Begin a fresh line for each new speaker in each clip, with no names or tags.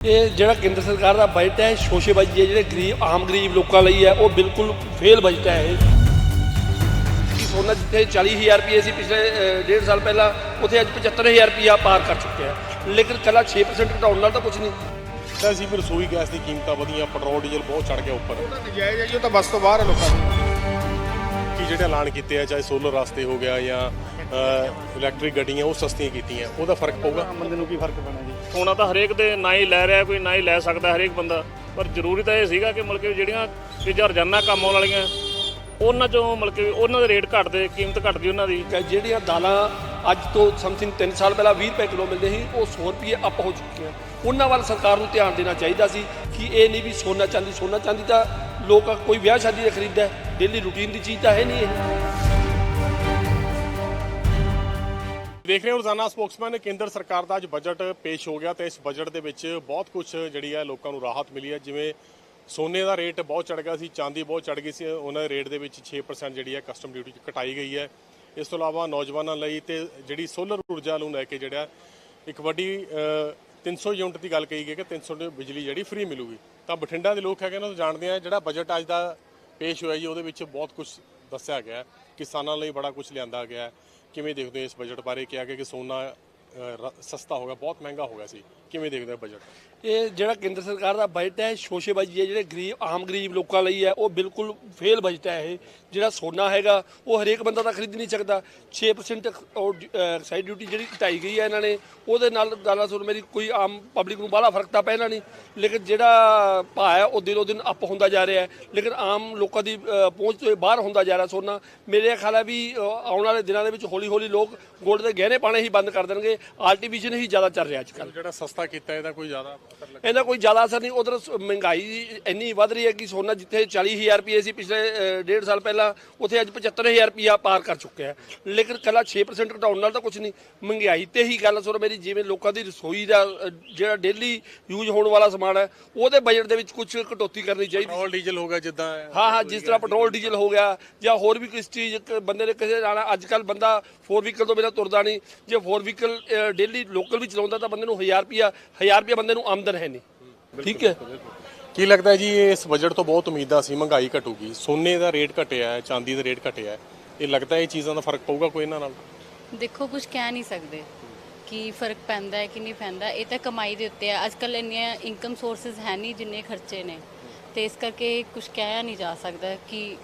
ਇਹ ਜਿਹੜਾ ਕੇਂਦਰ ਸਰਕਾਰ ਦਾ ਬਜਟ ਹੈ ਸ਼ੋਸ਼ੇਬਾਜ਼ੀ ਹੈ ਜਿਹੜੇ ਗਰੀਬ ਆਮ ਗਰੀਬ ਲੋਕਾਂ ਲਈ ਹੈ ਉਹ ਬਿਲਕੁਲ ਫੇਲ ਬਜਟ ਹੈ ਇਹ। ਕਿ ਸੋਨਾ ਜਿੱਥੇ 40000 ਰੁਪਏ ਸੀ ਪਿਛਲੇ ਡੇਢ ਸਾਲ ਪਹਿਲਾਂ ਉੱਥੇ ਅੱਜ 75000 ਰੁਪਇਆ ਪਾਰ ਕਰ ਚੁੱਕਿਆ ਹੈ ਲੇਕਿਨ ਕੱਲਾ 6% ਘਟਾਉਣ ਨਾਲ ਤਾਂ ਕੁਝ ਨਹੀਂ।
ਤਾਂ ਸੀ ਵੀ ਰਸੋਈ ਗੈਸ ਦੀ ਕੀਮਤਾਂ ਵਧੀਆਂ ਪੈਟਰੋਲ ਡੀਜ਼ਲ ਬਹੁਤ ਚੜ ਗਿਆ ਉੱਪਰ।
ਤਾਂ ਨਜਾਇਜ਼ ਹੈ ਜੀ ਉਹ ਤਾਂ ਬਸ ਤੋਂ ਬਾਹਰ ਹੈ ਲੋਕਾਂ ਦੀ
ਕਿ ਜਿਹੜੇ ਐਲਾਨ ਕੀਤੇ ਆ ਚਾਹੇ ਸੋਲਰ ਰਸਤੇ ਹੋ ਗਿਆ ਜਾਂ ਇਲੈਕਟ੍ਰਿਕ ਗੱਡੀਆਂ ਉਹ ਸਸਤੀਆਂ ਕੀਤੀਆਂ ਉਹਦਾ ਫ਼ਰਕ ਪਊਗਾ।
ਬੰਦੇ ਨੂੰ ਕੀ ਫ਼ਰਕ ਪੈਣਾ ਜੀ?
ਸੋਨਾ ਤਾਂ ਹਰੇਕ ਦੇ ਨਾ ਹੀ ਲੈ ਰਿਹਾ ਕੋਈ ਨਾ ਹੀ ਲੈ ਸਕਦਾ ਹਰੇਕ ਬੰਦਾ। ਪਰ ਜ਼ਰੂਰੀ ਤਾਂ ਇਹ ਸੀਗਾ ਕਿ ਮਤਲਬ ਕਿ ਜਿਹੜੀਆਂ ਚੀਜ਼ਾਂ ਰੋਜ਼ਾਨਾ ਕੰਮ ਆਉਣ ਵਾਲੀਆਂ ਉਹਨਾਂ ਚੋਂ ਮਤਲਬ ਕਿ ਉਹਨਾਂ ਦੇ ਰੇਟ ਘਟਦੇ ਕੀਮਤ ਘਟਦੀ ਉਹਨਾਂ ਦੀ।
ਕਿ ਜਿਹੜੀਆਂ ਦਾਲਾਂ ਅੱਜ ਤੋਂ ਸਮਥਿੰਗ 3 ਸਾਲ ਪਹਿਲਾਂ 20 ਰੁਪਏ ਕਿਲੋ ਮਿਲਦੇ ਸੀ ਉਹ 100 ਰੁਪਏ ਅਪ ਹੋ ਚੁੱਕੀਆਂ। ਉਹਨਾਂ ਵੱਲ ਸਰਕਾਰ ਨੂੰ ਧਿਆਨ ਦੇਣਾ ਚਾਹੀਦਾ ਸੀ ਕਿ ਇਹ ਨਹੀਂ ਵੀ ਸੋਨਾ ਚਾਂਦੀ ਸੋਨਾ ਚਾਂਦੀ ਤਾਂ ਲੋਕ ਕੋਈ ਵਿਆਹ ਸ਼ਾਦੀ ਦੇ ਖਰੀਦਦਾ ਡੇਲੀ ਰੂਟੀਨ ਦੀ ਚੀਜ਼ ਤਾਂ ਹੈ ਨਹੀਂ ਇਹ।
ਦੇਖ ਰਹੇ ਹੋ ਰੋਜ਼ਾਨਾ ਸਪੋਕਸਮੈਨ ਕੇਂਦਰ ਸਰਕਾਰ ਦਾ ਅੱਜ ਬਜਟ ਪੇਸ਼ ਹੋ ਗਿਆ ਤੇ ਇਸ ਬਜਟ ਦੇ ਵਿੱਚ ਬਹੁਤ ਕੁਝ ਜਿਹੜੀ ਹੈ ਲੋਕਾਂ ਨੂੰ ਰਾਹਤ ਮਿਲੀ ਹੈ। ਜਿਵੇਂ ਸੋਨੇ ਦਾ ਰੇਟ ਬਹੁਤ ਚੜ ਗਿਆ ਸੀ ਚਾਂਦੀ ਬਹੁਤ ਚੜ ਗਈ ਸੀ ਉਹਨਾਂ ਦੇ ਰੇਟ ਦੇ ਵਿੱਚ 6% ਜਿਹੜੀ ਹੈ ਕਸਟਮ ਡਿਊਟੀ ਘਟਾਈ ਗਈ ਹੈ। ਇਸ ਤੋਂ ਇਲਾਵਾ ਨੌਜਵਾਨਾਂ ਲਈ ਤੇ ਜਿਹੜੀ ਸੋਲਰ ਊਰਜਾ ਨੂੰ ਲੈ ਕੇ ਜਿਹੜਾ ਇੱਕ ਵੱਡੀ ਅ, 300 ਯੂਨਿਟ ਦੀ ਗੱਲ ਕਹੀ ਗਈ ਕਿ 300 ਦੀ ਬਿਜਲੀ ਜਿਹੜੀ ਫ੍ਰੀ ਮਿਲੂਗੀ। ਤਾਂ ਬਠਿੰਡਾ ਦੇ ਲੋਕ ਹੈਗੇ ਨੇ ਉਹ ਜਾਣਦੇ ਆ ਜਿਹੜਾ ਬਜਟ ਅੱਜ ਦਾ ਪੇਸ਼ ਹੋਇਆ ਜੀ ਉਹਦੇ ਵਿੱਚ ਬਹੁਤ ਕੁਝ ਦੱਸਿਆ ਗਿਆ ਕਿਸਾਨਾਂ ਲਈ ਬੜਾ ਕੁਝ ਲਿਆਂਦਾ ਗਿਆ ਕਿਵੇਂ ਦੇਖਦੇ ਹੋ ਇਸ ਬਜਟ ਬਾਰੇ? ਕਿਹਾ ਗਿਆ ਕਿ ਸੋਨਾ ਸਸਤਾ ਹੋ ਗਿਆ, ਬਹੁਤ ਮਹਿੰਗਾ ਹੋ ਗਿਆ ਸੀ। ਕਿਵੇਂ ਦੇਖਦੇ ਹੋ ਬਜਟ
ਇਹ ਜਿਹੜਾ ਕੇਂਦਰ ਸਰਕਾਰ ਦਾ ਬਜਟ ਹੈ, ਸ਼ੋਸ਼ੇਬਾਜ਼ੀ ਹੈ, ਜਿਹੜੇ ਗਰੀਬ, ਆਮ ਗਰੀਬ ਲੋਕਾਂ ਲਈ ਹੈ, ਉਹ ਬਿਲਕੁਲ ਫੇਲ ਬਜਟ ਹੈ ਇਹ। ਜਿਹੜਾ ਸੋਨਾ ਹੈਗਾ, ਉਹ ਹਰੇਕ ਬੰਦਾ ਤਾਂ ਖਰੀਦ ਨਹੀਂ ਸਕਦਾ। 6% ਉਹ ਐਕਸਾਈਡ ਡਿਊਟੀ ਜਿਹੜੀ ਘਟਾਈ ਗਈ ਹੈ ਇਹਨਾਂ ਨੇ, ਉਹਦੇ ਨਾਲ ਗੱਲਾਂ ਸੁਣ ਮੇਰੀ ਕੋਈ ਆਮ ਪਬਲਿਕ ਨੂੰ ਬਾਹਲਾ ਫ਼ਰਕ ਤਾਂ ਪੈਣਾ ਨਹੀਂ। ਲੇਕਿਨ ਜਿਹੜਾ ਭਾਅ ਹੈ, ਉਹ ਦਿਨੋ ਦਿਨ ਅਪ ਹੁੰਦਾ ਜਾ ਰਿਹਾ ਹੈ। ਲੇਕਿਨ ਆਮ ਲੋਕਾਂ ਦੀ ਪਹੁੰਚ ਤੋਂ ਬਾਹਰ ਹੁੰਦਾ ਜਾ ਰਿਹਾ ਸੋਨਾ। ਮੇਰੇ ਖਿਆਲ ਹੈ ਵੀ ਆਉਣ ਵਾਲੇ ਦਿਨਾਂ ਦੇ ਵਿੱਚ ਹੌਲੀ ਹੌਲੀ ਲੋਕ ਗੋਲਡ ਦੇ ਗਹਿਣੇ ਪਾਣੇ ਹੀ ਬੰਦ ਕਰ ਦੇਣਗੇ। ਆਰਟੀਫੀਸ਼ੀਅਲ ਹੀ ਜ਼ਿਆਦਾ ਚੱਲ ਰਿਹਾ ਅੱਜ ਕੱਲ੍ਹ
ਜਿਹੜਾ ਸਸਤਾ ਕੀਤਾ ਇਹਦਾ ਕੋਈ ਜ਼ਿਆਦਾ ਅਸਰ ਲੱਗ
ਇਹਦਾ ਕੋਈ ਜ਼ਿਆਦਾ ਅਸਰ ਨਹੀਂ। ਉਧਰ ਮਹਿੰਗਾਈ ਇੰਨੀ ਵੱਧ ਰਹੀ ਹੈ ਕਿ ਸੋਨਾ ਜਿੱਥੇ 40000 ਰੁਪਏ ਸੀ ਪਿਛਲੇ ਅ, ਡੇਢ ਸਾਲ ਪਹਿਲਾਂ ਉੱਥੇ ਅੱਜ 75000 ਰੁਪਇਆ ਪਾਰ ਕਰ ਚੁੱਕਿਆ ਹੈ। ਲੇਕਿਨ ਕੱਲਾ 6% ਘਟਾਉਣ ਨਾਲ ਤਾਂ ਕੁਝ ਨਹੀਂ। ਮਹਿੰਗਾਈ ਤੇ ਹੀ ਗੱਲ ਸੁਣ ਮੇਰੀ ਜਿਵੇਂ ਲੋਕਾਂ ਦੀ ਰਸੋਈ ਦਾ ਜਿਹੜਾ ਡੇਲੀ ਯੂਜ਼ ਹੋਣ ਵਾਲਾ ਸਮਾਨ ਹੈ ਉਹਦੇ ਬਜਟ ਦੇ ਵਿੱਚ ਕੁਝ ਕਟੌਤੀ ਕਰਨੀ ਚਾਹੀਦੀ।
ਪੈਟਰੋਲ ਡੀਜ਼ਲ ਹੋ ਗਿਆ ਜਿੱਦਾਂ
ਹਾਂ ਹਾਂ ਜਿਸ ਤਰ੍ਹਾਂ ਪੈਟਰੋਲ ਡੀਜ਼ਲ ਹੋ ਗਿਆ ਜਾਂ ਹੋਰ ਵੀ ਕਿਸ ਚੀਜ਼ ਬੰਦੇ ਨੇ ਕਿਸੇ ਜਾਣਾ ਅੱਜ ਕੱਲ ਬੰਦਾ 4 ਵਹੀਕਲ ਤੋਂ ਬਿਨਾਂ ਤੁਰਦਾ ਨਹੀਂ। ਜੇ 4 ਵਹੀਕਲ ਡੇਲੀ ਲੋਕਲ ਵੀ ਚਲਾਉਂਦਾ ਤਾਂ ਬੰਦੇ ਨੂੰ 1000 ਰੁਪਿਆ 1000 ਰੁਪਿਆ ਬੰਦੇ ਨੂੰ ਆਮਦਨ ਹੈ ਨਹੀਂ। ਠੀਕ ਹੈ?
ਕੀ ਲੱਗਦਾ ਜੀ ਇਸ ਬਜਟ ਤੋਂ ਬਹੁਤ ਉਮੀਦਾਂ ਸੀ ਮਹਿੰਗਾਈ ਘਟੂਗੀ। ਸੋਨੇ ਦਾ ਰੇਟ ਘਟਿਆ ਹੈ ਚਾਂਦੀ ਦਾ ਰੇਟ ਘਟਿਆ ਹੈ। ਇਹ ਲੱਗਦਾ ਹੈ ਇਹ ਚੀਜ਼ਾਂ ਦਾ ਫ਼ਰਕ ਪਊਗਾ ਕੋਈ ਇਹਨਾਂ ਨਾਲ?
ਦੇਖੋ ਕੁਝ ਕਹਿ ਨਹੀਂ ਸਕਦੇ ਕਿ ਫ਼ਰਕ ਪੈਂਦਾ ਹੈ ਕਿ ਨਹੀਂ ਪੈਂਦਾ। ਇਹ ਤਾਂ ਕਮਾਈ ਦੇ ਉੱਤੇ ਹੈ ਅੱਜ ਕੱਲ ਇੰਨੀਆਂ ਇਨਕਮ ਸੋਰਸਸ ਹੈ ਨਹੀਂ ਜਿੰਨੇ ਖਰਚੇ ਨੇ। ਤੇ ਇਸ ਕਰਕੇ ਕੁਝ ਕਹਿਆ ਨਹੀਂ ਜਾ ਸਕਦਾ ਕਿ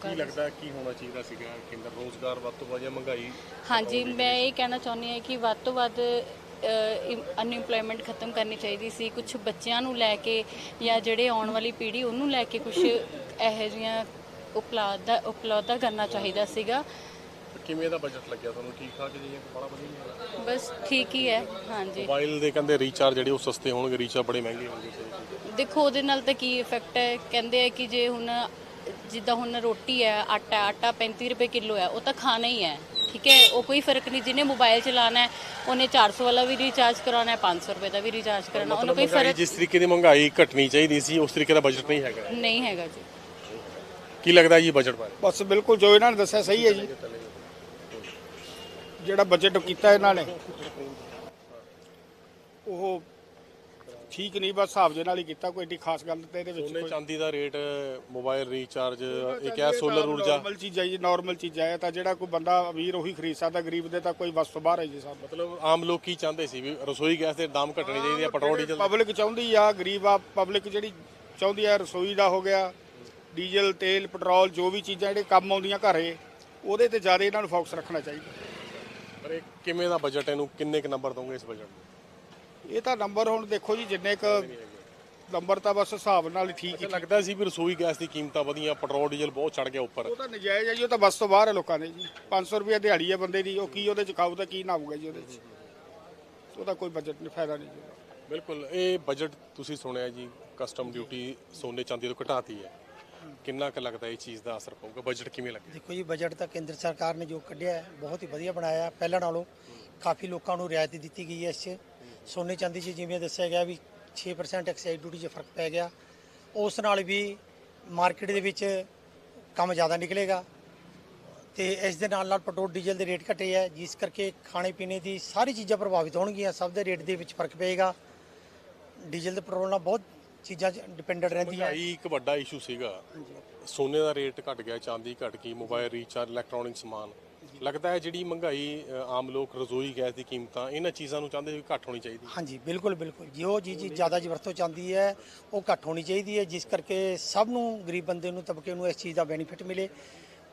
ਲੋਕਾਂ
ਕੀ
ਦੇ
ਲੱਗਦਾ ਕੀ ਹੋਣਾ ਚਾਹੀਦਾ ਸੀਗਾ ਕੇਂਦਰ ਰੋਜ਼ਗਾਰ ਵੱਧ ਤੋਂ ਵੱਧ ਜਾਂ ਮਹਿੰਗਾਈ
ਹਾਂਜੀ ਮੈਂ ਇਹ ਕਹਿਣਾ ਚਾਹੁੰਦੀ ਹਾਂ ਕਿ ਵੱਧ ਤੋਂ ਵੱਧ ਅਨਇੰਪਲੋਇਮੈਂਟ ਖਤਮ ਕਰਨੀ ਚਾਹੀਦੀ ਸੀ। ਕੁਝ ਬੱਚਿਆਂ ਨੂੰ ਲੈ ਕੇ ਜਾਂ ਜਿਹੜੇ ਆਉਣ ਵਾਲੀ ਪੀੜ੍ਹੀ ਉਹਨੂੰ ਲੈ ਕੇ ਕੁਝ ਇਹੋ ਜਿਹੀਆਂ ਉਪਲਬਧ ਉਪਲਬਧ ਕਰਨਾ ਚਾਹੀਦਾ ਸੀਗਾ।
ਕਿਵੇਂ ਦਾ ਬਜਟ ਲੱਗਿਆ ਤੁਹਾਨੂੰ? ਠੀਕ ਠਾਕ ਜੀ ਬੜਾ ਵਧੀਆ ਨਹੀਂ ਹੈਗਾ
ਬਸ ਠੀਕ ਹੀ ਹੈ ਹਾਂਜੀ।
ਮੋਬਾਈਲ ਦੇ ਕਹਿੰਦੇ ਰੀਚਾਰਜ ਜਿਹੜੇ ਉਹ ਸਸਤੇ ਹੋਣਗੇ ਰੀਚਾਰਜ ਬੜੇ ਮਹਿੰਗੇ ਹੋਣਗੇ।
ਦੇਖੋ ਉਹਦੇ ਨਾਲ ਤਾਂ ਕੀ ਇਫੈਕਟ ਹੈ? ਕਹਿੰਦੇ ਆ ਕਿ ਜੇ ਹੁਣ ਜਿੱਦਾਂ ਹੁਣ ਰੋਟੀ ਹੈ ਆਟਾ ਆਟਾ 35 ਰੁਪਏ ਕਿਲੋ ਹੈ ਉਹ ਤਾਂ ਖਾਣਾ ਹੀ ਹੈ ਠੀਕ ਹੈ? ਉਹ ਕੋਈ ਫ਼ਰਕ ਨਹੀਂ ਜਿਹਨੇ ਮੋਬਾਈਲ ਚਲਾਣਾ ਹੈ ਉਹਨੇ 400 ਵਾਲਾ ਵੀ ਰੀਚਾਰਜ ਕਰਾਉਣਾ ਹੈ 500 ਰੁਪਏ ਦਾ ਵੀ ਰੀਚਾਰਜ ਕਰਾਉਣਾ ਉਹਨੂੰ ਕੋਈ
ਮਹਿੰਗਾਈ
ਫ਼ਰਕ
ਜਿਸ ਤਰੀਕੇ ਦੀ ਮਹਿੰਗਾਈ ਘਟਣੀ ਚਾਹੀਦੀ ਸੀ ਉਸ ਤਰੀਕੇ ਦਾ ਬਜਟ ਨਹੀਂ ਹੈਗਾ।
ਨਹੀਂ ਹੈਗਾ ਜੀ।
ਕੀ ਲੱਗਦਾ ਜੀ ਬਜਟ ਬਾਰੇ?
ਬਸ ਬਿਲਕੁਲ ਜੋ ਇਹਨਾਂ ਨੇ ਦੱਸਿਆ ਸਹੀ ਹੈ ਜੀ। ਜਿਹੜਾ ਬਜਟ ਕੀਤਾ ਇਹਨਾਂ ਨੇ ਉਹ ਠੀਕ ਨਹੀਂ ਬਸ ਹਿਸਾਬ ਦੇ ਨਾਲ ਹੀ ਕੀਤਾ ਕੋਈ ਏਡੀ ਖਾਸ ਗੱਲ ਤੇ ਇਹਦੇ ਵਿੱਚ
ਸੋਨੇ
ਕੋਈ
ਚਾਂਦੀ ਦਾ ਰੇਟ ਮੋਬਾਈਲ ਰੀਚਾਰਜ ਇਹ ਕਿਹਾ ਸੋਲਰ ਊਰਜਾ।
ਨਾਰਮਲ ਚੀਜ਼ਾਂ ਜੀ ਨਾਰਮਲ ਚੀਜ਼ਾਂ ਹੈ ਤਾਂ ਜਿਹੜਾ ਕੋਈ ਬੰਦਾ ਅਮੀਰ ਉਹੀ ਖਰੀਦ ਸਕਦਾ ਗਰੀਬ ਦੇ ਤਾਂ ਕੋਈ ਵਸ ਤੋਂ ਬਾਹਰ ਹੈ ਜੀ ਸਭ।
ਮਤਲਬ ਆਮ ਲੋਕ ਕੀ ਚਾਹੁੰਦੇ ਸੀ ਵੀ ਰਸੋਈ ਗੈਸ ਦੇ ਦਾਮ ਘਟਣੇ ਚਾਹੀਦੇ ਆ ਪੈਟਰੋਲ ਡੀਜ਼ਲ।
ਪਬਲਿਕ ਚਾਹੁੰਦੀ ਆ ਗਰੀਬ ਆ ਪਬਲਿਕ ਜਿਹੜੀ ਚਾਹੁੰਦੀ ਆ ਰਸੋਈ ਦਾ ਹੋ ਗਿਆ ਡੀਜ਼ਲ ਤੇਲ ਪੈਟਰੋਲ ਜੋ ਵੀ ਚੀਜ਼ਾਂ ਜਿਹੜੇ ਕੰਮ ਆਉਂਦੀਆਂ ਘਰੇ ਉਹਦੇ ਤੇ ਜ਼ਿਆਦਾ ਇਹਨਾਂ ਨੂੰ ਫੋਕਸ ਰੱਖਣਾ ਚਾਹੀਦਾ।
ਪਰ ਇਹ ਕਿਵੇਂ ਦਾ ਬਜਟ ਇਹਨੂੰ ਕਿੰਨੇ ਕ ਨੰਬਰ ਦੋਗੇ ਇਸ ਬਜਟ ਨੂੰ?
ਇਹ ਤਾਂ ਨੰਬਰ ਹੁਣ ਦੇਖੋ ਜੀ ਜਿੰਨੇ ਕ ਨੰਬਰ ਤਾਂ ਬਸ ਹਿਸਾਬ ਨਾਲ ਹੀ ਠੀਕ ਹੀ
ਲੱਗਦਾ ਸੀ ਵੀ ਰਸੋਈ ਗੈਸ ਦੀ ਕੀਮਤਾਂ ਵਧੀਆਂ ਪੈਟਰੋਲ ਡੀਜ਼ਲ ਬਹੁਤ ਚੜ ਗਿਆ ਉੱਪਰ।
ਉਹ ਤਾਂ ਨਜਾਇਜ਼ ਹੈ ਜੀ ਉਹ ਤਾਂ ਬਸ ਤੋਂ ਬਾਹਰ ਹੈ ਲੋਕਾਂ ਦੇ ਜੀ। 500 ਰੁਪਏ ਦਿਹਾੜੀ ਹੈ ਬੰਦੇ ਦੀ ਉਹ ਕੀ ਉਹਦੇ ਚ ਖਾਊ ਤਾਂ ਕੀ ਨਾ ਜੀ ਉਹਦੇ ਚ। ਉਹਦਾ ਕੋਈ ਬਜਟ ਨਹੀਂ ਫਾਇਦਾ ਨਹੀਂ ਜੀ।
ਬਿਲਕੁਲ ਇਹ ਬਜਟ ਤੁਸੀਂ ਸੁਣਿਆ ਜੀ ਕਸਟਮ ਡਿਊਟੀ ਸੋਨੇ ਚਾਂਦੀ ਤੋਂ ਘਟਾਤੀ ਹੈ। ਕਿੰਨਾ ਕੁ ਲੱਗਦਾ ਇਹ ਚੀਜ਼ ਦਾ ਅਸਰ ਪਊਗਾ? ਬਜਟ ਕਿਵੇਂ ਲੱਗਿਆ
ਦੇਖੋ ਜੀ ਬਜਟ ਤਾਂ ਕੇਂਦਰ ਸਰਕਾਰ ਨੇ ਜੋ ਕੱਢਿਆ ਹੈ ਬਹੁਤ ਹੀ ਵਧੀਆ ਬਣਾਇਆ ਹੈ। ਪਹਿਲਾਂ ਨਾਲੋਂ। ਕਾਫੀ ਲੋਕਾਂ ਨੂੰ ਰਿਆਇਤ ਦਿੱਤੀ ਗਈ ਹੈ ਇਸ 'ਚ। ਸੋਨੇ ਚਾਂਦੀ 'ਚ ਜਿਵੇਂ ਦੱਸਿਆ ਗਿਆ ਵੀ 6% ਐਕਸਾਈਜ਼ ਡਿਊਟੀ 'ਚ ਫ਼ਰਕ ਪੈ ਗਿਆ। ਉਸ ਨਾਲ ਵੀ ਮਾਰਕੀਟ ਦੇ ਵਿੱਚ ਕੰਮ ਜ਼ਿਆਦਾ ਨਿਕਲੇਗਾ। ਤੇ ਇਸ ਦੇ ਨਾਲ ਨਾਲ ਪੈਟਰੋਲ ਡੀਜ਼ਲ ਦੇ ਰੇਟ ਘਟੇ ਹੈ। ਜਿਸ ਕਰਕੇ ਖਾਣੇ ਪੀਣੇ ਦੀ ਸਾਰੀ ਚੀਜ਼ਾਂ ਪ੍ਰਭਾਵਿਤ ਹੋਣਗੀਆਂ। ਸਭ ਦੇ ਰੇਟ ਦੇ ਵਿੱਚ ਫ਼ਰਕ ਪਏਗਾ। ਡੀਜ਼ਲ ਤੇ ਪੈਟਰੋਲ ਨਾਲ ਬਹੁਤ ਚੀਜ਼ਾਂ ਡਿਪੈਂਡੈਂਟ ਰਹਿੰਦੀਆਂ।
ਮਹਿੰਗਾਈ ਇੱਕ ਵੱਡਾ ਇਸ਼ੂ ਸੀਗਾ। ਸੋਨੇ ਦਾ ਰੇਟ ਘਟ ਗਿਆ ਚਾਂਦੀ ਘਟ ਗਈ ਮੋਬਾਈਲ ਰੀਚਾਰਜ ਇਲੈਕਟ੍ਰੋਨਿਕ ਸਮਾਨ। ਲੱਗਦਾ ਹੈ ਜਿਹੜੀ ਮਹਿੰਗਾਈ ਆਮ ਲੋਕ ਰਸੋਈ, ਗੈਸ ਦੀ ਕੀਮਤਾਂ, ਇਹਨਾਂ ਚੀਜ਼ਾਂ ਨੂੰ ਚਾਹੁੰਦੇ ਵੀ ਘੱਟ ਹੋਣੀ ਚਾਹੀਦੀ
ਹਾਂਜੀ, ਬਿਲਕੁਲ ਬਿਲਕੁਲ। ਜੋ ਜੀ ਜ਼ਿਆਦਾ ਜੀ ਵਰਤੋਂ ਚਾਹੁੰਦੀ ਹੈ, ਉਹ ਘੱਟ ਹੋਣੀ ਚਾਹੀਦੀ ਹੈ, ਜਿਸ ਕਰਕੇ ਸਭ ਨੂੰ ਗਰੀਬ ਬੰਦੇ ਨੂੰ, ਤਬਕੇ ਨੂੰ ਇਸ ਚੀਜ਼ ਦਾ ਬੈਨੀਫਿਟ ਮਿਲੇ।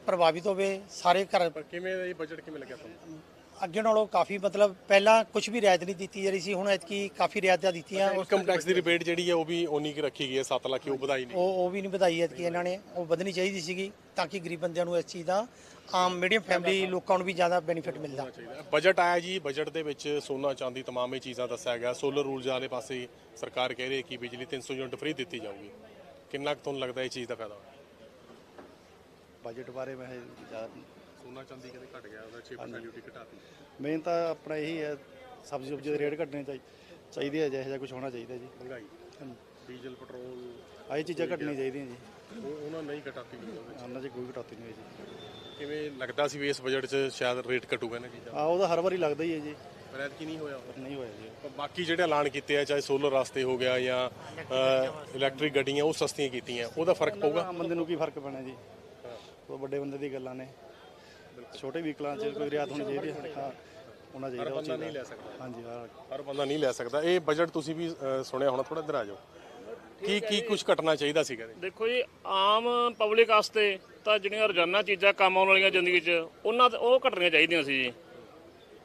ਪ੍ਰਭਾਵਿਤ ਹੋਵੇ ਸਾਰੇ ਘਰ
ਪਰ ਕਿਵੇਂ ਇਹ ਬਜਟ ਕਿਵੇਂ ਲੱਗਿਆ ਤੁਹਾਨੂੰ?
ਅੱਗੇ ਨਾਲੋਂ ਕਾਫੀ ਮਤਲਬ ਪਹਿਲਾਂ ਕੁਝ ਵੀ ਰਿਆਇਤ ਨਹੀਂ ਦਿੱਤੀ ਜਾ ਰਹੀ ਸੀ ਹੁਣ ਐਤਕੀ ਕਾਫੀ ਰਿਆਇਤਾਂ ਦਿੱਤੀਆਂ।
ਇਨਕਮ ਟੈਕਸ ਦੀ ਰਿਬੇਟ ਜਿਹੜੀ ਹੈ ਉਹ ਵੀ ਉਨੀ ਕੁ ਰੱਖੀ ਗਈ ਹੈ 7 ਲੱਖ ਉਹ ਵਧਾਈ ਨਹੀਂ।
ਉਹ ਉਹ ਵੀ ਨਹੀਂ ਵਧਾਈ ਐਤਕੀ ਇਹਨਾਂ ਨੇ ਉਹ ਵਧਣੀ ਚਾਹੀਦੀ ਸੀਗੀ ਤਾਂ ਕਿ ਗਰੀਬ ਬੰਦਿਆਂ ਨੂੰ ਇਸ ਚੀਜ਼ ਦਾ ਆਮ ਮੀਡੀਅਮ ਫੈਮਿਲੀ ਲੋਕਾਂ ਨੂੰ ਵੀ ਜ਼ਿਆਦਾ ਬੈਨੀਫਿਟ ਮਿਲਦਾ।
ਬਜਟ ਆਇਆ ਜੀ ਬਜਟ ਦੇ ਵਿੱਚ ਸੋਨਾ ਚਾਂਦੀ ਤਮਾਮ ਇਹ ਚੀਜ਼ਾਂ ਦੱਸਿਆ ਗਿਆ। ਸੋਲਰ ਊਰਜਾ ਵਾਲੇ ਪਾਸੇ ਸਰਕਾਰ ਕਹਿ ਰਹੀ ਹੈ ਕਿ ਬਿਜਲੀ 300 ਯੂਨਿਟ ਫ੍ਰੀ ਦਿੱਤੀ ਜਾਊਗੀ। ਕਿੰਨਾ ਕੁ ਤੁਹਾਨੂੰ ਲੱਗਦਾ ਇਹ ਚੀਜ਼ ਦਾ ਫਾਇਦਾ ਹੋਇਆ?
ਬਜਟ ਬਾਰੇ ਮੈਂ ਜ਼ਿਆਦਾ
ਸੋਨਾ ਚਾਂਦੀ ਕਦੇ ਘਟ ਗਿਆ ਉਹਦਾ 6% ਡਿਊਟੀ ਘਟਾਤੀ।
ਮੇਨ ਤਾਂ ਆਪਣਾ ਇਹੀ ਹੈ ਸਬਜ਼ੀ ਸੁਬਜ਼ੀ ਦੇ ਰੇਟ ਘਟਣੇ ਚਾਹੀ ਚਾਹੀਦੇ ਆ ਜਿਹੋ ਜਿਹਾ ਕੁਝ ਹੋਣਾ ਚਾਹੀਦਾ ਜੀ।
ਮਹਿੰਗਾਈ। ਡੀਜ਼ਲ ਪੈਟਰੋਲ
ਆਹੀ ਚੀਜ਼ਾਂ ਘਟਣੀਆਂ ਚਾਹੀਦੀਆਂ ਜੀ।
ਉਹ ਉਹਨਾਂ ਨਹੀਂ ਘਟਾਤੀ
ਉਹਨਾਂ 'ਚ ਕੋਈ ਕਟੌਤੀ ਨਹੀਂ ਹੋਈ ਜੀ।
ਕਿਵੇਂ ਲੱਗਦਾ ਸੀ ਵੀ ਇਸ ਬਜਟ 'ਚ ਸ਼ਾਇਦ ਰੇਟ ਘਟੂਗਾ ਨਾ ਚੀਜ਼ਾਂ?
ਆ ਉਹਦਾ ਹਰ ਵਾਰੀ ਲੱਗਦਾ ਹੀ ਹੈ ਜੀ।
ਪਰ ਐਤਕੀ ਨਹੀਂ ਹੋਇਆ।
ਨਹੀਂ ਹੋਇਆ ਜੀ।
ਪਰ ਬਾਕੀ ਜਿਹੜੇ ਐਲਾਨ ਕੀਤੇ ਆ ਚਾਹੇ ਸੋਲਰ ਰਸਤੇ ਹੋ ਗਿਆ ਜਾਂ ਇਲੈਕਟ੍ਰਿਕ ਗੱਡੀਆਂ ਉਹ ਸਸਤੀਆਂ ਕੀਤੀਆਂ ਉਹਦਾ ਫ਼ਰਕ ਪਊਗਾ?
ਆਮ ਬੰਦੇ ਨੂੰ ਕੀ ਫ਼ਰਕ ਪੈਣਾ ਜੀ? ਉਹ ਵੱਡੇ ਬੰਦੇ ਦੀ ਗੱਲਾਂ ਨੇ। ਛੋਟੇ ਵਹੀਕਲਾਂ 'ਚ ਕੋਈ ਰਿਆਤ ਹੋਣੀ ਚਾਹੀਦੀ ਹੈ ਹਾਂ ਹੋਣਾ ਚਾਹੀਦਾ ਉਹ ਚੀਜ਼
ਨਹੀਂ। ਲੈ ਸਕਦਾ।
ਹਾਂਜੀ ਹਾਂ।
ਹਰ ਬੰਦਾ ਨਹੀਂ ਲੈ ਸਕਦਾ। ਇਹ ਬਜਟ ਤੁਸੀਂ ਵੀ ਅ, ਸੁਣਿਆ ਹੋਣਾ ਥੋੜਾ ਇੱਧਰ ਆ ਜਾਓ। ਕੀ ਕੀ ਕੁਝ ਘਟਣਾ ਚਾਹੀਦਾ ਸੀਗਾ ਇਹਦੇ?
ਦੇਖੋ ਜੀ ਆਮ ਪਬਲਿਕ ਵਾਸਤੇ ਤਾਂ ਜਿਹੜੀਆਂ ਰੋਜ਼ਾਨਾ ਚੀਜ਼ਾਂ ਕੰਮ ਆਉਣ ਵਾਲੀਆਂ ਜ਼ਿੰਦਗੀ 'ਚ ਉਹਨਾਂ ਤੇ ਉਹ ਘਟਣੀਆਂ ਚਾਹੀਦੀਆਂ ਸੀ ਜੀ।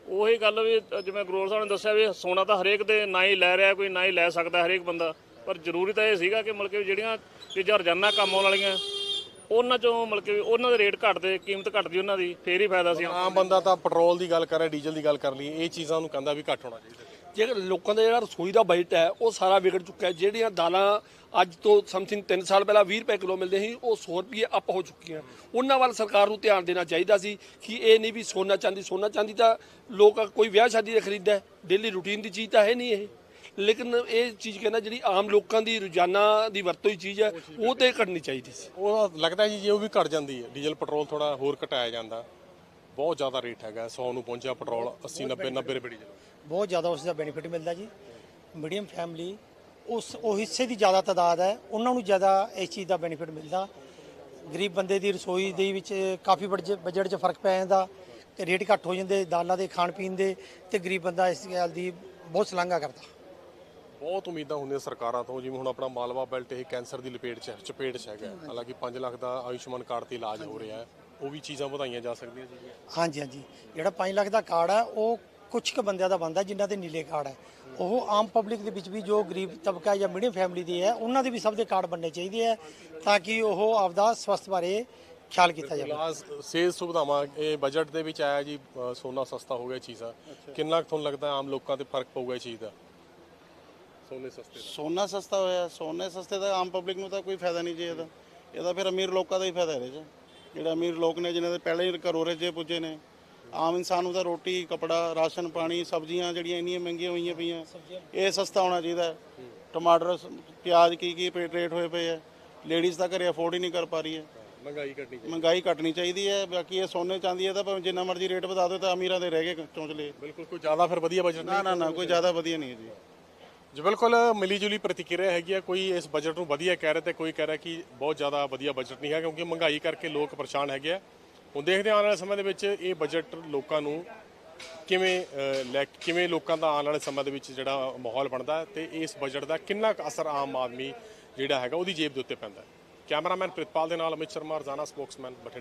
ਉਹੀ ਗੱਲ ਵੀ ਜਿਵੇਂ ਗਰੋਰ ਸਾਹਿਬ ਨੇ ਦੱਸਿਆ ਵੀ ਸੋਨਾ ਤਾਂ ਹਰੇਕ ਦੇ ਨਾ ਹੀ ਲੈ ਰਿਹਾ ਕੋਈ ਨਾ ਹੀ ਲੈ ਸਕਦਾ ਹਰੇਕ ਬੰਦਾ। ਪਰ ਜ਼ਰੂਰੀ ਤਾਂ ਇਹ ਸੀਗਾ ਕਿ ਮਤਲਬ ਕਿ ਜਿਹੜੀਆਂ ਚੀਜ਼ਾਂ ਰੋਜ਼ਾਨਾ ਕੰਮ ਆਉਣ ਵਾਲੀਆਂ ਉਹਨਾਂ 'ਚੋਂ ਮਤਲਬ ਕਿ ਉਹਨਾਂ ਦੇ ਰੇਟ ਘਟਦੇ ਕੀਮਤ ਘਟਦੀ ਉਹਨਾਂ ਦੀ ਫੇਰ ਹੀ ਫਾਇਦਾ ਸੀ।
ਆਮ ਬੰਦਾ ਤਾਂ ਪੈਟਰੋਲ ਦੀ ਗੱਲ ਕਰ ਰਿਹਾ ਡੀਜ਼ਲ ਦੀ ਗੱਲ ਕਰ ਲਈ ਇਹ ਚੀਜ਼ਾਂ ਨੂੰ ਕਹਿੰਦਾ ਵੀ ਘੱਟ ਹੋਣਾ ਚਾਹੀਦਾ।
ਜੇਕਰ ਲੋਕਾਂ ਦਾ ਜਿਹੜਾ ਰਸੋਈ ਦਾ ਬਜਟ ਹੈ ਉਹ ਸਾਰਾ ਵਿਗੜ ਚੁੱਕਾ ਹੈ। ਜਿਹੜੀਆਂ ਦਾਲਾਂ ਅੱਜ ਤੋਂ ਸਮਥਿੰਗ 3 ਸਾਲ ਪਹਿਲਾਂ 20 ਰੁਪਏ ਕਿਲੋ ਮਿਲਦੇ ਸੀ ਉਹ 100 ਰੁਪਏ ਅਪ ਹੋ ਚੁੱਕੀਆਂ। ਉਹਨਾਂ ਵੱਲ ਸਰਕਾਰ ਨੂੰ ਧਿਆਨ ਦੇਣਾ ਚਾਹੀਦਾ ਸੀ ਕਿ ਇਹ ਨਹੀਂ ਵੀ ਸੋਨਾ ਚਾਂਦੀ ਸੋਨਾ ਚਾਂਦੀ ਤਾਂ ਲੋਕ ਕੋਈ ਵਿਆਹ ਸ਼ਾਦੀ ਦੇ ਖਰੀਦਦਾ ਡੇਲੀ ਰੂਟੀਨ ਦੀ ਚੀਜ਼ ਤਾਂ ਹੈ ਨਹੀਂ ਇਹ। ਲੇਕਿਨ ਇਹ ਚੀਜ਼ ਕਹਿੰਦਾ ਜਿਹੜੀ ਆਮ ਲੋਕਾਂ ਦੀ ਰੋਜ਼ਾਨਾ ਦੀ ਵਰਤੋਂ ਦੀ ਚੀਜ਼ ਹੈ ਉਹ ਤੇ ਘਟਣੀ ਚਾਹੀਦੀ ਸੀ।
ਉਹ ਲੱਗਦਾ ਜੀ ਜੇ ਉਹ ਵੀ ਘਟ ਜਾਂਦੀ ਹੈ ਡੀਜ਼ਲ ਪੈਟਰੋਲ ਥੋੜਾ ਹੋਰ ਘਟਾਇਆ ਜਾਂਦਾ। ਬਹੁਤ ਜ਼ਿਆਦਾ ਰੇਟ ਹੈਗਾ 100 ਨੂੰ ਪਹੁੰਚਿਆ ਪੈਟਰੋਲ 80 90 90 ਰੁਪਏ ਡੀਜ਼ਲ।
ਬਹੁਤ ਜ਼ਿਆਦਾ ਉਸ ਦਾ ਬੈਨੀਫਿਟ ਮਿਲਦਾ ਜੀ। ਮੀਡੀਅਮ ਫੈਮਿਲੀ ਉਸ ਉਹ ਹਿੱਸੇ ਦੀ ਜ਼ਿਆਦਾ ਤਾਦਾਦ ਹੈ ਉਹਨਾਂ ਨੂੰ ਜ਼ਿਆਦਾ ਇਸ ਚੀਜ਼ ਦਾ ਬੈਨੀਫਿਟ ਮਿਲਦਾ। ਗਰੀਬ ਬੰਦੇ ਦੀ ਰਸੋਈ ਦੇ ਵਿੱਚ ਕਾਫੀ ਬਜਟ 'ਚ ਫ਼ਰਕ ਪੈ ਜਾਂਦਾ ਤੇ ਰੇਟ ਘੱਟ ਹੋ ਜਾਂਦੇ ਦਾਲਾਂ ਦੇ ਖਾਣ ਪੀਣ ਦੇ ਤੇ ਗਰੀਬ ਬੰਦਾ ਇਸ ਗੱਲ ਦੀ ਬਹੁਤ ਸ਼ਲਾਘਾ ਕਰਦਾ।
ਬਹੁਤ ਉਮੀਦਾਂ ਹੁੰਦੀਆਂ ਸਰਕਾਰਾਂ ਤੋਂ ਜਿਵੇਂ ਹੁਣ ਆਪਣਾ ਮਾਲਵਾ ਬੈਲਟ ਇਹ ਕੈਂਸਰ ਦੀ ਲਪੇਟ 'ਚ ਚਪੇਟ 'ਚ ਹੈਗਾ ਹਾਲਾਂਕਿ 5 ਲੱਖ ਦਾ ਆਯੁਸ਼ਮਾਨ ਕਾਰਡ ਤੇ ਇਲਾਜ ਹੋ ਰਿਹਾ ਹੈ ਉਹ ਵੀ ਚੀਜ਼ਾਂ ਵਧਾਈਆਂ ਜਾ ਸਕਦੀਆਂ ਜੀ।
ਹਾਂਜੀ ਹਾਂਜੀ। ਜਿਹੜਾ 5 ਲੱਖ ਦਾ ਕਾਰਡ ਹੈ ਉਹ ਕੁਝ ਕੁ ਬੰਦਿਆਂ ਦਾ ਬੰਦਾ ਜਿਨ੍ਹਾਂ ਦੇ ਨੀਲੇ ਕਾਰਡ ਹੈ। ਉਹ ਆਮ ਪਬਲਿਕ ਦੇ ਵਿੱਚ ਵੀ ਜੋ ਗਰੀਬ ਤਬਕਾ ਜਾਂ ਮੀਡੀਅਮ ਫੈਮਿਲੀ ਦੇ ਹੈ ਉਹਨਾਂ ਦੇ ਵੀ ਸਭ ਦੇ ਕਾਰਡ ਬਣਨੇ ਚਾਹੀਦੇ ਹੈ ਤਾਂ ਕਿ ਉਹ ਆਪਦਾ ਸਵਸਥ ਬਾਰੇ ਖਿਆਲ ਕੀਤਾ ਜਾਵੇ।
ਇਲਾਜ ਸਿਹਤ ਸੁਵਿਧਾਵਾਂ ਇਹ ਬਜਟ ਦੇ ਵਿੱਚ ਆਇਆ ਜੀ ਸੋਨਾ ਸਸਤਾ ਹੋ ਗਿਆ ਚੀਜ਼ਾਂ। ਕਿੰਨਾ ਕੁ ਤੁਹਾਨੂੰ ਲੱਗਦਾ ਆਮ ਲੋਕਾਂ ਤੇ ਫ਼ਰਕ ਪਊਗਾ ਇਹ ਚੀਜ਼ ਦਾ? ਸੋਨੇ ਸਸਤੇ ਦਾ?
ਸੋਨਾ ਸਸਤਾ ਹੋਇਆ ਸੋਨੇ ਸਸਤੇ ਦਾ ਆਮ ਪਬਲਿਕ ਨੂੰ ਤਾਂ ਕੋਈ ਫਾਇਦਾ ਨਹੀਂ ਜੀ ਇਹਦਾ। ਇਹਦਾ ਫਿਰ ਅਮੀਰ ਲੋਕਾਂ ਦਾ ਹੀ ਫਾਇਦਾ ਇਹਦੇ 'ਚ। ਜਿਹੜੇ ਅਮੀਰ ਲੋਕ ਨੇ ਜਿਨ੍ਹਾਂ ਦੇ ਪਹਿਲੇ ਹੀ ਘਰੋਂ ਰਜੇ ਪੁੱਜੇ ਨੇ ਆਮ ਇਨਸਾਨ ਨੂੰ ਤਾਂ ਰੋਟੀ ਕਪੜਾ ਰਾਸ਼ਨ ਪਾਣੀ ਸਬਜ਼ੀਆਂ ਜਿਹੜੀਆਂ ਇੰਨੀਆਂ ਮਹਿੰਗੀਆਂ ਹੋਈਆਂ ਪਈਆਂ ਇਹ ਸਸਤਾ ਹੋਣਾ ਚਾਹੀਦਾ ਹੈ। ਟਮਾਟਰ ਸ- ਪਿਆਜ਼ ਕੀ ਕੀ ਪੇ- ਰੇਟ ਹੋਏ ਪਏ ਆ ਲੇਡੀਜ਼ ਤਾਂ ਘਰੇ ਅਫੋਰਡ ਹੀ ਨਹੀਂ ਕਰ ਪਾ ਰਹੀ ਹੈ।
ਮਹਿੰਗਾਈ ਘਟਣੀ ਚਾਹੀਦੀ
ਮਹਿੰਗਾਈ ਘਟਣੀ ਚਾਹੀਦੀ ਹੈ। ਬਾਕੀ ਇਹ ਸੋਨੇ ਚਾਂਦੀ ਹੈ ਤਾਂ ਭਾਵੇਂ ਜਿੰਨਾ ਮਰਜ਼ੀ ਰੇਟ ਵਧਾ ਦਿਓ ਤਾਂ ਅਮੀਰਾਂ ਦੇ ਰਹਿ ਗਏ ਚੌਂਚਲੇ।
ਬਿਲਕੁਲ ਕੋਈ ਜ਼ਿਆਦਾ ਫਿਰ ਵਧੀਆ ਬਜਟ
ਨਾ ਨਾ ਨਾ ਕੋਈ ਜ਼ਿਆਦਾ ਵਧੀਆ ਨਹੀਂ ਹੈ ਜੀ।
ਜੀ, ਬਿਲਕੁਲ ਮਿਲੀ ਜੁਲੀ ਪ੍ਰਤੀਕਿਰਿਆ ਹੈਗੀ ਆ। ਕੋਈ ਇਸ ਬਜਟ ਨੂੰ ਵਧੀਆ ਕਹਿ ਰਿਹਾ ਤੇ ਕੋਈ ਕਹਿ ਰਿਹਾ ਕਿ ਬਹੁਤ ਜ਼ਿਆਦਾ ਵਧੀਆ ਬਜਟ ਨਹੀਂ ਹੈ, ਕਿਉਂਕਿ ਮਹਿੰਗਾਈ ਕਰਕੇ ਲੋਕ ਪਰੇਸ਼ਾਨ ਹੈਗੇ ਆ। ਹੁਣ ਦੇਖਦੇ ਆਉਣ ਵਾਲੇ ਸਮੇਂ ਦੇ ਵਿੱਚ ਇਹ ਬਜਟ ਲੋਕਾਂ ਨੂੰ ਕਿਵੇਂ ਲੈ, ਕਿਵੇਂ ਲੋਕਾਂ ਦਾ ਆਉਣ ਵਾਲੇ ਸਮੇਂ ਦੇ ਵਿੱਚ ਜਿਹੜਾ ਮਾਹੌਲ ਬਣਦਾ ਹੈ ਤੇ ਇਸ ਬਜਟ ਦਾ ਕਿੰਨਾ ਕੁ ਅਸਰ ਆਮ ਆਦਮੀ ਜਿਹੜਾ ਹੈਗਾ ਉਹਦੀ ਜੇਬ ਦੇ ਉੱਤੇ ਪੈਂਦਾ ਕੈਮਰਾਮੈਨ ਪ੍ਰਿਤਪਾਲ ਦੇ ਨਾਲ ਅਮਿਤ ਸ਼ਰਮਾ, ਰਜ਼ਾਨਾ ਸਪੋਕਸਮੈਨ ਬਠਿੰਡਾ।